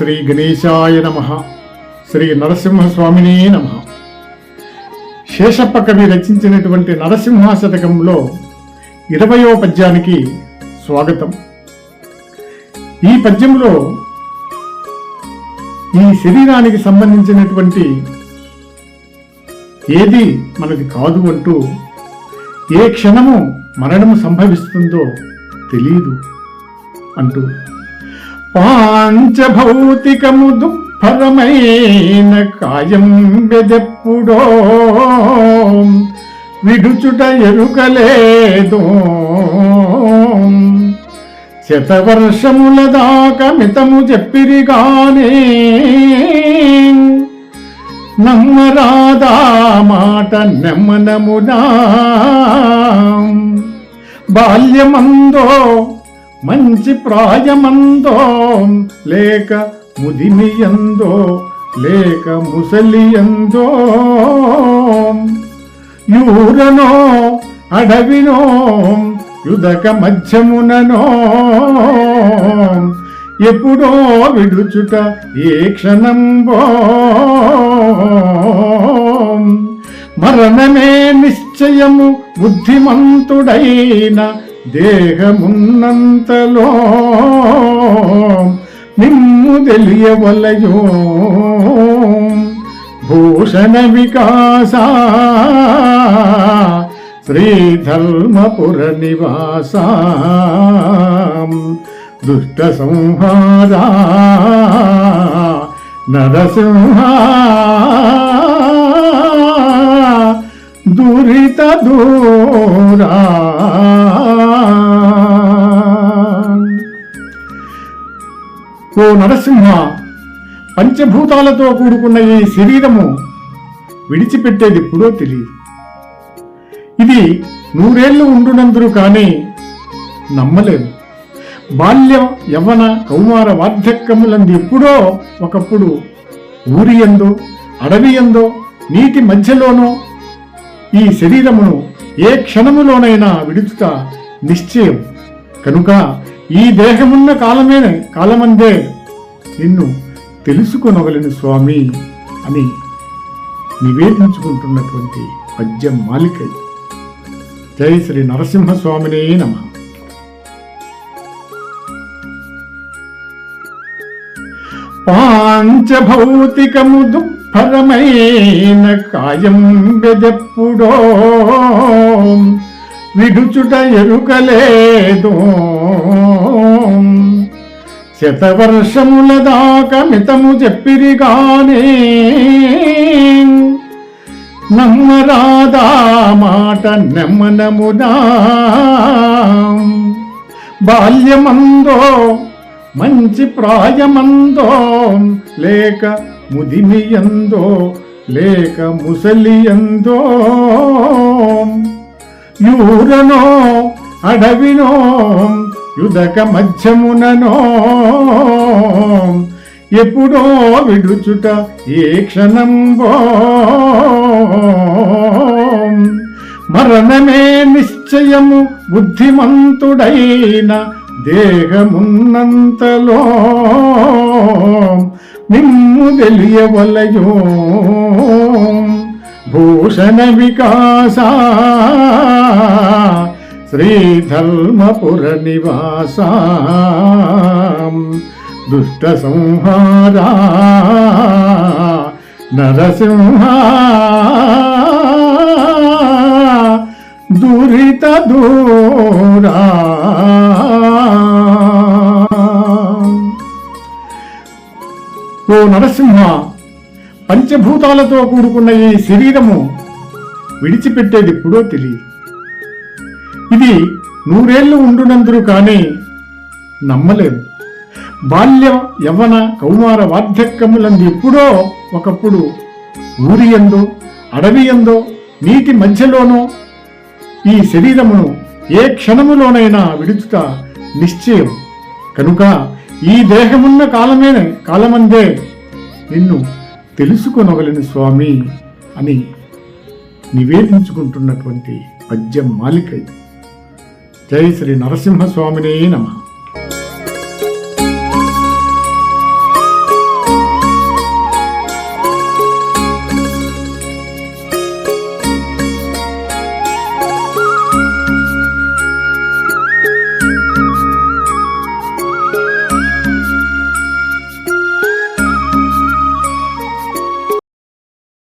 శ్రీ గణేశాయ నమ. శ్రీ నరసింహస్వామినే నమ. శేషప్ప కవి రచించినటువంటి నరసింహ శతకంలో ఇరవయో పద్యానికి స్వాగతం. ఈ పద్యంలో ఈ శరీరానికి సంబంధించినటువంటి ఏది మనది కాదు అంటూ ఏ క్షణము మరణము సంభవిస్తుందో తెలియదు అంటూ పాంచభౌతికము దుఃఖరమైన కాయం వెదెప్పుడో విడుచుట ఎరుకలేదో. శతవర్షముల దాకా మితము చెప్పిరిగానే. నమ్మరాదా మాట నెమ్మనమునా. బాల్యమందో మంచి ప్రాయమందో లేక ముదిమియందో లేక ముసలియందో. యూరనో అడవినో యుదక మధ్యముననో. ఎప్పుడో విడుచుట ఏ క్షణంబో. మరణమే నిశ్చయము బుద్ధిమంతుడైన దేహమున్నంతలో నిమ్ము తెలియవలయో. భూషణ వికాస శ్రీధర్మపుర నివాస దుష్ట సంహార నరసింహ. దురిత దూరా ఓ నరసింహ పంచభూతాలతో కూడుకున్న ఈ శరీరము విడిచిపెట్టేది ఎప్పుడో తెలియదు. ఇది నూరేళ్ళు ఉండునందురు కానీ నమ్మలేదు. బాల్యం యవ్వన కౌమార వార్ధక్యములందు ఎప్పుడో ఒకప్పుడు ఊరి ఎందో అడవి ఎందో నీటి మధ్యలోనో ఈ శరీరమును ఏ క్షణములోనైనా విడుచుట నిశ్చయం. కనుక ఈ దేహమున్న కాలమే కాలమందే నిన్ను తెలుసుకొనవలను స్వామి అని నివేదించుకుంటున్నటువంటి పద్యం మాలికై. జై శ్రీ నరసింహస్వామినే నమ. పాంచభౌతికము పరమైన కాయం బెదెప్పుడో విడుచుట ఎరుకలేదో. శతవర్షముల దాకా మితము చెప్పిరిగానే. నమ్మరాదా మాట నమ్మనముదా బాల్యమందో మంచి ప్రాయమందో లేక ముదిమియందో లేక ముసలియందో యూరనో అడవినో యుదక మధ్యముననో ఎప్పుడో విడుచుట ఏ క్షణంబో మరణమే నిశ్చయము బుద్ధిమంతుడైన దేహమున్నంతలో నిమ్ము తెలియవలయో భూషణ వికాస శ్రీధర్మపుర నివాస దుష్ట సంహారా నరసింహ దురిత దూరా ఓ నరసింహ పంచభూతాలతో కూడుకున్న ఈ శరీరము విడిచిపెట్టేది ఎప్పుడో తెలియదు. ఇది నూరేళ్ళు ఉండునందురు కానీ నమ్మలేదు. బాల్య యవ్వన కౌమార వార్ధక్యములందు ఎప్పుడో ఒకప్పుడు ఊరి ఎందో అడవి ఎందో నీటి మధ్యలోనో ఈ శరీరమును ఏ క్షణములోనైనా విడుచుట నిశ్చయం. కనుక ఈ దేహమున్న కాలమే కాలమందే నిన్ను తెలుసుకొనగలను స్వామి అని నివేదించుకుంటున్నటువంటి పద్యం మాలికై జై శ్రీ నరసింహస్వామినే నమ.